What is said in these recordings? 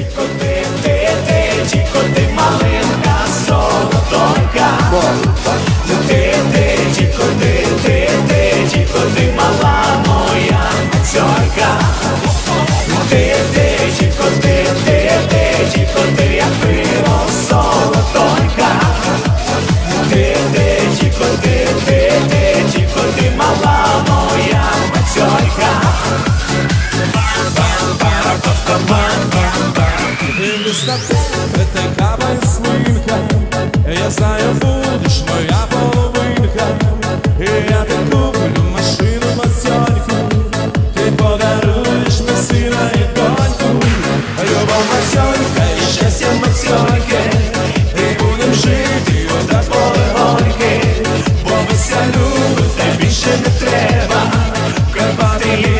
chicote. вечно Это капает слынка Я знаю, будешь моя половинка И я так куплю машину масеньку Ты подаруешь сына и доньку. Любовь масенька и счастье масенька И будем жить ее до полегоньки Бо ми любить, та не треба. Карпати літ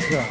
车。